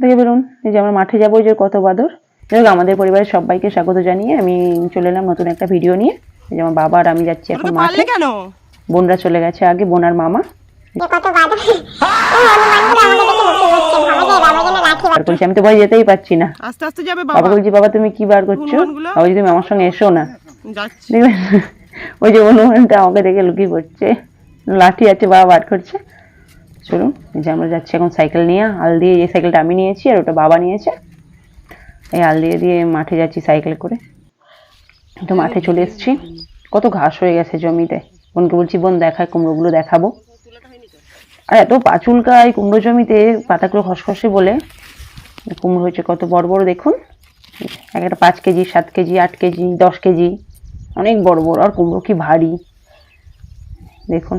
থেকে বেরোন এই যে আমরা মাঠে যাব ওই যে কত বাদর যাই হোক, আমাদের পরিবারের সবাইকে স্বাগত জানিয়ে আমি চলে এলাম নতুন একটা ভিডিও নিয়ে এই যে আমার বাবা আর আমি যাচ্ছি এখন মাঠে বোনরা চলে গেছে আগে বোন আর মামা আমি তো ভয় যেতেই পারছি না আস্তে আস্তে যাবে বাবা বলছি বাবা তুমি কি বার করছ বাবা যদি তুমি আমার সঙ্গে এসো না যাচ্ছি ওই যে হনুমানটা আমাকে দেখে লুকিয়ে পড়ছে লাঠি আছে বাবা বার করছে চলুন, এই যে আমরা যাচ্ছি এখন সাইকেল নিয়ে। আল দিয়ে এই সাইকেলটা আমি নিয়েছি আর ওটা বাবা নিয়েছে। এই আল দিয়ে দিয়ে মাঠে যাচ্ছি সাইকেল করে। তো মাঠে চলে এসেছি। কত ঘাস হয়ে গেছে জমিতে। বোনকে বলছি, বোন, দেখায়, কুমড়োগুলো দেখাবো। আর এত পাচুলকায় কুমড়ো জমিতে পাতাগুলো খসখসে বলে। কুমড়ো হয়েছে কত বড় বড়, দেখুন। এক একটা পাঁচ কেজি, সাত কেজি, আট কেজি, দশ কেজি। অনেক বড় বড়, আর কুমড়ো কি ভারী। দেখুন।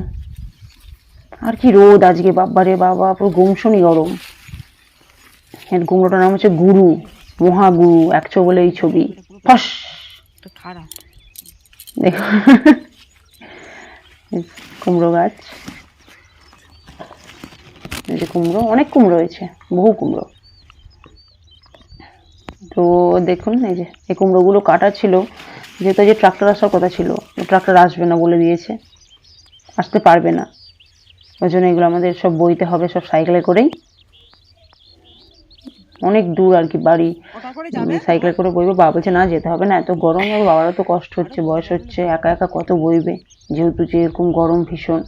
আর কি রোদ আজকে বাবারে বাবা পুরো গুমসনি গরম। এর কুমড়োটার নাম হচ্ছে গুরু মহাগুরু একশো বলে এই ছবি। ফস! খারাপ। এই কুমড়ো গাছ। এই যে কুমড়ো অনেক কুমড়ো হয়েছে বহু কুমড়ো। তো দেখুন এই যে এই কুমড়োগুলো কাটা ছিল যেহেতু যে ট্রাক্টর আসার কথা ছিল ট্রাক্টর আসবে না বলে দিয়েছে আসতে পারবে না। ওই জন্য এগুলো আমাদের সব বইতে হবে সব সাইকেলে করেই। অনেক দূর আর কি বাড়ি সাইকেল করে বইবে। বাবা বলছে না যেতে হবে না এত গরম হবে বাবারও তো কষ্ট হচ্ছে বয়স হচ্ছে একা একা কত বইবে? যেহেতু যে এরকম গরম ভীষণ।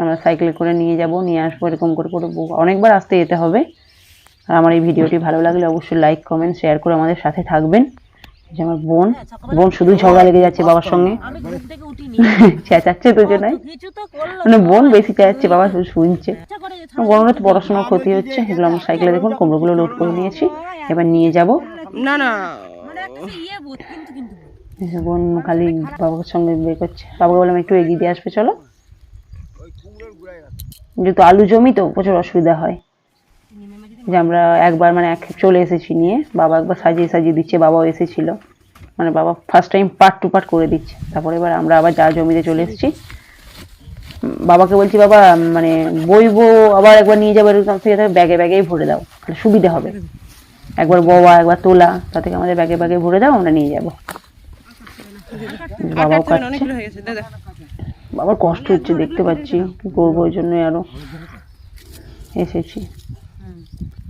আমরা সাইকেলে করে নিয়ে যাব নিয়ে আসব এরকম করে করে অনেকবার আসতে যেতে হবে। আর আমার এই ভিডিওটি ভালো লাগলে অবশ্যই লাইক কমেন্ট শেয়ার করে আমাদের সাথে থাকবেন। যে আমার বোন বোন শুধু ঝগড়া লেগে যাচ্ছে বাবার সঙ্গে আমি ঘুম থেকে উঠিনি চেঁচাচ্ছে করল মানে বোন বেশি চেঁচাচ্ছে বাবা শুধু শুনছে। গরমে তো পড়াশোনার ক্ষতি হচ্ছে এগুলো আমার সাইকেলে দেখুন কুমড়োগুলো লোড করে নিয়েছি এবার নিয়ে যাব। না না। মানে ইয়ে বোন খালি বাবার সঙ্গে বের করছে। বাবাকে বললাম একটু এগিয়ে দিয়ে আসবে চলো। যেহেতু আলু জমি তো প্রচুর অসুবিধা হয়। যে আমরা একবার মানে এক চলে এসেছি নিয়ে বাবা একবার সাজিয়ে সাজিয়ে দিচ্ছে বাবাও এসেছিল। মানে বাবা first time part two part করে দিচ্ছে। তারপরে এবার আমরা আবার যা জমিতে চলে এসেছি। বাবাকে বলছি বাবা মানে বইবো আবার একবার নিয়ে যাব এরকম থেকে ব্যাগে ব্যাগেই ভরে দাও তাহলে সুবিধা হবে। একবার বওয়া একবার তোলা তা থেকে আমাদের ব্যাগে ব্যাগে ভরে দাও আমরা নিয়ে যাব। বাবাও কাটছে। বাবার কষ্ট হচ্ছে দেখতে পাচ্ছি। কি করব ওই জন্যই আরও এসেছি।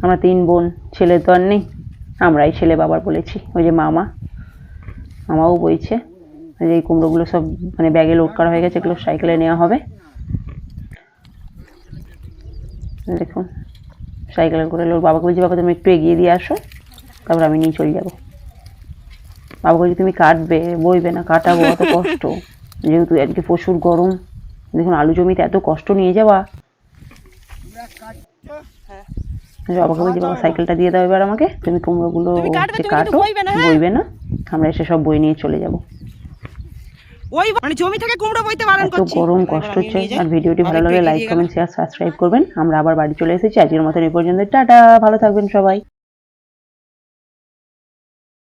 আমরা তিন বোন ছেলে তো আর নেই। আমরাই ছেলে বাবার বলেছি ওই যে মামা। মামাও বইছে। এই কুমড়োগুলো সব মানে ব্যাগে লোড করা হয়ে গেছে, এগুলো সাইকেলে নেওয়া হবে। দেখুন সাইকেলে করে লোক বাবাকে বলছি, বাবা, তুমি একটু এগিয়ে দিয়ে আসো, তারপর আমি নিয়ে চলে যাব। বাবা বলছি, তুমি কাটবে, বইবে না, কাটাবো, অত কষ্ট। যেহেতু আজকে প্রচুর গরম, দেখুন আলু জমিতে এত কষ্ট নিয়ে যাওয়া। বাবাকে বলছি বাবা সাইকেলটা দিয়ে দাও এবার আমাকে। তুমি কুমড়োগুলো কাটো বইবে না, হ্যাঁ? বইবে না। আমরা এসে সব বই নিয়ে চলে যাব। ওই মানে জমি থেকে কুমড়ো বইতে বারণ এত করছি। গরম কষ্ট হচ্ছে। আর ভিডিওটি ভালো লাগে লাগলে লাইক কমেন্ট শেয়ার সাবস্ক্রাইব করবেন। আমরা আবার বাড়ি চলে এসেছি। আজকের মতন এই পর্যন্ত টাটা ভালো থাকবেন সবাই।